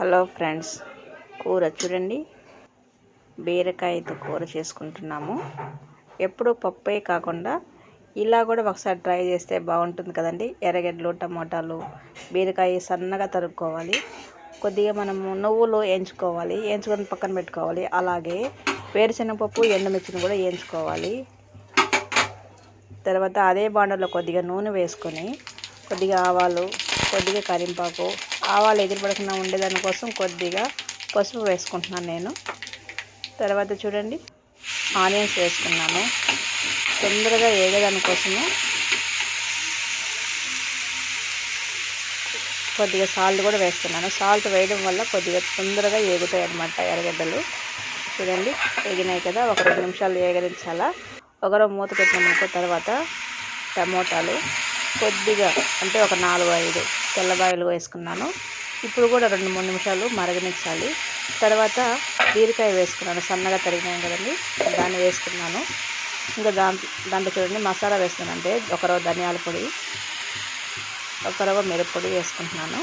Hello friends కూర చూడండి. బీరకాయతో కూర చేసుకుంటున్నాము. ఎప్పుడు పప్పే కాకుండా ఇలా కూడా ఒకసారి ట్రై చేస్తే బాగుంటుంది కదండి. ఎర్రగడ్డలు టమోటాలు బీరకాయ సన్నగా తరుక్కోవాలి. కొద్దిగా మనము నువ్వులు వేయించుకోవాలి వేయించుకొని పక్కన పెట్టుకోవాలి. అలాగే వేరుశనగపప్పు ఎండుమిర్చిని కూడా వేయించుకోవాలి. తర్వాత అదే బాండలో కొద్దిగా నూనె వేసుకొని కొద్దిగా ఆవాలు కొద్దిగా కరింపాకు ఆవాలు ఎగిరిపడకుండా ఉండేదాని కోసం కొద్దిగా పసుపు వేసుకుంటున్నాను నేను. తర్వాత చూడండి ఆనియన్స్ వేసుకున్నాను. తొందరగా ఏగేదాని కోసము కొద్దిగా సాల్ట్ కూడా వేస్తున్నాను. సాల్ట్ వేయడం వల్ల కొద్దిగా తొందరగా ఏగుతాయి అనమాట ఎర్రగడ్డలు. చూడండి వేగినాయి కదా ఒక రెండు నిమిషాలు ఏగరించాలా. ఒకరో మూత పెట్టినామనుకో తర్వాత టమోటాలు కొద్దిగా అంటే ఒక నాలుగు ఐదు తెల్లబాయలు వేసుకున్నాను. ఇప్పుడు కూడా రెండు మూడు నిమిషాలు మరగనించాలి తర్వాత బీరకాయ వేసుకున్నాను సన్నగా తరిగినాయి కదండి దాన్ని వేసుకున్నాను. ఇంకా దాంట్లో దాంట్లో చూడండి మసాలా వేస్తున్నాను అంటే ఒక ధనియాల పొడి ఒక రవ్వ మిరప్పొడి వేసుకుంటున్నాను.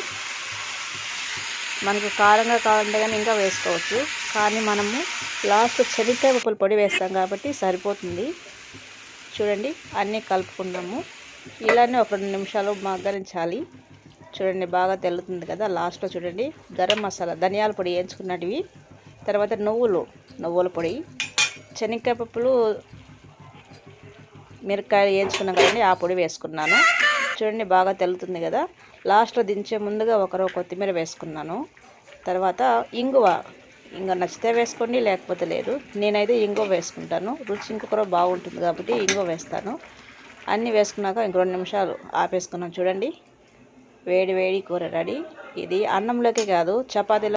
మనకు కారంగా కావాలంటే కానీ ఇంకా వేసుకోవచ్చు. కానీ మనము లాస్ట్ చెనిక్కాయ పప్పుల పొడి వేస్తాం కాబట్టి సరిపోతుంది. చూడండి అన్నీ కలుపుకున్నాము. ఇలానే ఒక రెండు నిమిషాలు మగ్గరించాలి చూడండి బాగా తెల్లుతుంది కదా లాస్ట్లో చూడండి. గరం మసాలా ధనియాల పొడి వేయించుకున్నటివి. తర్వాత నువ్వులు నువ్వుల పొడి. శనక్కాయ పప్పులు మిరపకాయలు వేయించుకున్నాం కదండి ఆ పొడి వేసుకున్నాను. చూడండి బాగా తెల్లుతుంది కదా. లాస్ట్లో దించే ముందుగా ఒకరో కొత్తిమీర వేసుకున్నాను. తర్వాత ఇంగువ. ఇంగ నచ్చితే వేసుకోండి లేకపోతే లేదు. నేనైతే ఇంగువ వేసుకుంటాను. రుచి ఇంకొకరు బాగుంటుంది కాబట్టి ఇంగువ వేస్తాను. అన్నీ వేసుకున్నాక ఇంకో రెండు నిమిషాలు ఆపేసుకున్నాం. చూడండి. వేడి వేడి కూర రెడీ. ఇది అన్నంలోకి కాదు చపాతీలో